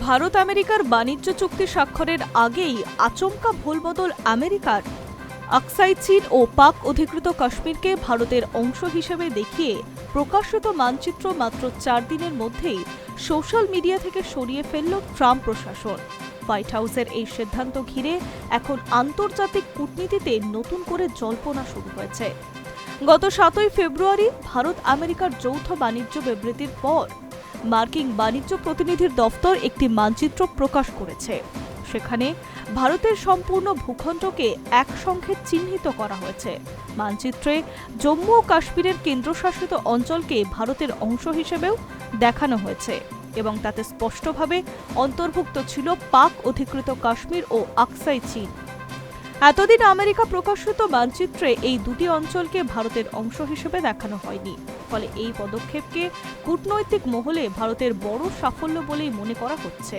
ভারত আমেরিকার বাণিজ্য চুক্তি স্বাক্ষরের আগেই আচমকা ভুলবদল আমেরিকার। আকসাই চীন ও পাক অধিকৃত কাশ্মীরকে ভারতের অংশ হিসেবে দেখিয়ে প্রকাশিত মানচিত্র মাত্র চার দিনের মধ্যেই সোশ্যাল মিডিয়া থেকে সরিয়ে ফেলল ট্রাম্প প্রশাসন। হোয়াইট হাউসের এই সিদ্ধান্ত ঘিরে এখন আন্তর্জাতিক কূটনীতিতে নতুন করে জল্পনা শুরু হয়েছে। গত সাতই ফেব্রুয়ারি ভারত আমেরিকার যৌথ বাণিজ্য বিবৃতির পর মার্কিন বাণিজ্য প্রতিনিধির দফতর একটি মানচিত্র প্রকাশ করেছে। সেখানে ভারতের সম্পূর্ণ ভূখণ্ডকে একসঙ্গে চিহ্নিত করা হয়েছে। মানচিত্রে জম্মু ও কাশ্মীরের কেন্দ্রশাসিত অঞ্চলকে ভারতের অংশ হিসেবেও দেখানো হয়েছে এবং তাতে স্পষ্টভাবে অন্তর্ভুক্ত ছিল পাক অধিকৃত কাশ্মীর ও আকসাই চীন। এতদিন আমেরিকা প্রকাশিত মানচিত্রে এই দুটি অঞ্চলকে ভারতের অংশ হিসেবে দেখানো হয়নি। ফলে এই পদক্ষেপকে কূটনৈতিক মহলে ভারতের বড় সাফল্য বলেই মনে করা হচ্ছে।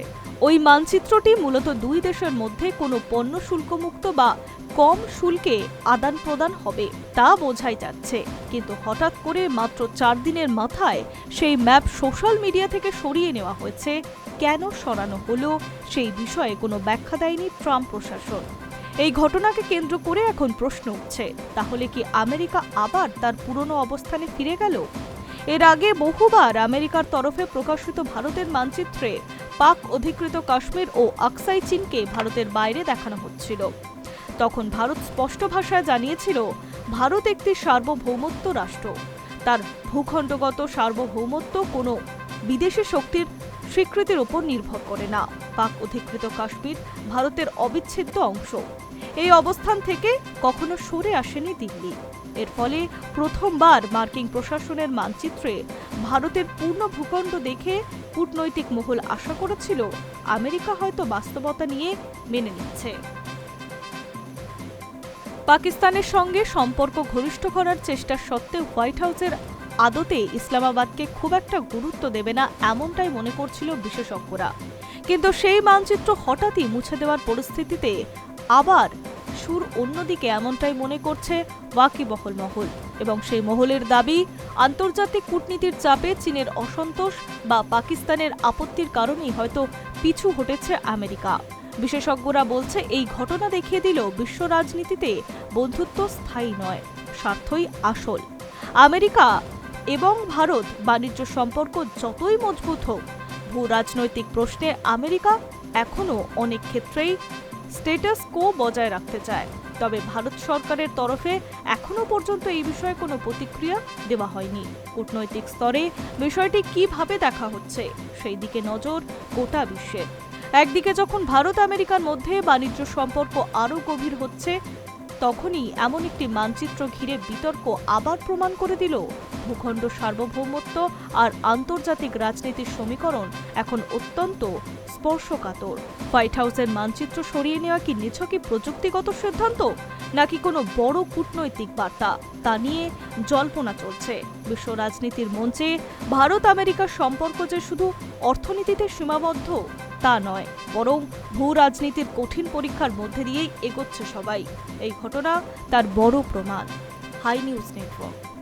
ওই মানচিত্রটি মূলত দুই দেশের মধ্যে কোনো পণ্য শুল্কমুক্ত বা কম শুল্কে আদান প্রদান হবে তা বোঝাই যাচ্ছে। কিন্তু হঠাৎ করে মাত্র চার দিনের মাথায় সেই ম্যাপ সোশ্যাল মিডিয়া থেকে সরিয়ে নেওয়া হয়েছে, কেন সরানো হলো সেই বিষয়ে কোনো ব্যাখ্যা দেয়নি ট্রাম্প প্রশাসন। এই ঘটনাকে কেন্দ্র করে এখন প্রশ্ন উঠছে। তাহলে কি আমেরিকা আবার তার পুরনো অবস্থানে ফিরে গেল? এর আগে বহুবার আমেরিকার তরফে প্রকাশিত ভারতের মানচিত্রে পাক অধিকৃত কাশ্মীর ও আকসাই চীনকে ভারতের বাইরে দেখানো হচ্ছিল। তখন ভারত স্পষ্ট ভাষায় জানিয়েছিল, ভারত একটি সার্বভৌমত্ব রাষ্ট্র। তার ভূখণ্ডগত সার্বভৌমত্ব কোনো বিদেশি শক্তির স্বীকৃতির উপর নির্ভর করে না। পাক অধিকৃত কাশ্মীর ভারতের অবিচ্ছেদ্য অংশ। এই অবস্থান থেকে কখনো সরে আসেনি দিল্লি। এর ফলে প্রথমবার মার্কিন প্রশাসনের মানচিত্রে ভারতের পূর্ণ ভূখণ্ড দেখে কূটনৈতিক মহল আশা করেছিল আমেরিকা হয়তো বাস্তবতা নিয়ে মেনে নিচ্ছে। পাকিস্তানের সঙ্গে সম্পর্ক ঘনিষ্ঠ করার চেষ্টা সত্ত্বেও হোয়াইট হাউসের আদতে ইসলামাবাদকে খুব একটা গুরুত্ব দেবে না এমনটাই মনে করছিল বিশেষজ্ঞরা। কিন্তু সেই মানচিত্র হঠাৎই মুছে দেওয়ার পরিস্থিতিতে আবার সুর অন্যদিকে এমনটাই মনে করছে ওয়াকিবহল মহল। এবং সেই মহলের দাবি, আন্তর্জাতিক কূটনীতির চাপে চীনের অসন্তোষ বা পাকিস্তানের আপত্তির কারণেই হয়তো পিছু হটেছে আমেরিকা। বিশেষজ্ঞরা বলছে, এই ঘটনা দেখিয়ে দিল বিশ্ব রাজনীতিতে বন্ধুত্ব স্থায়ী নয়, স্বার্থই আসল। আমেরিকা এবং ভারত বাণিজ্য সম্পর্ক যতই মজবুত হোক ভূ রাজনৈতিক প্রশ্নে আমেরিকা এখনও অনেক ক্ষেত্রেই স্টেটাস কো বজায় রাখতে চায়। তবে ভারত সরকারের তরফে এখনও পর্যন্ত এই বিষয়ে কোনো প্রতিক্রিয়া দেওয়া হয়নি। কূটনৈতিক স্তরে বিষয়টি কীভাবে দেখা হচ্ছে, সেই দিকে নজর গোটা বিশ্বের। একদিকে যখন ভারত আমেরিকার মধ্যে বাণিজ্য সম্পর্ক আরও গভীর হচ্ছে, তখনই এমন একটি মানচিত্র ঘিরে বিতর্ক আবার প্রমাণ করে দিল ভূখণ্ড সার্বভৌমত্ব আর আন্তর্জাতিক রাজনীতির সমীকরণ এখন অত্যন্ত স্পর্শকাতর। হোয়াইট হাউসের মানচিত্র সরিয়ে নেওয়া কি নিছকই প্রযুক্তিগত সিদ্ধান্ত, নাকি কোনো বড় কূটনৈতিক বার্তা? তা নিয়ে জল্পনা চলছে। বিশ্ব রাজনীতির মঞ্চে ভারত আমেরিকার সম্পর্ক যে শুধু অর্থনীতিতে সীমাবদ্ধ, তা নয়, বরং ভূ রাজনীতির কঠিন পরীক্ষার মধ্যে দিয়েই এগোচ্ছে সবাই। এই ঘটনা তার বড় প্রমাণ। High news network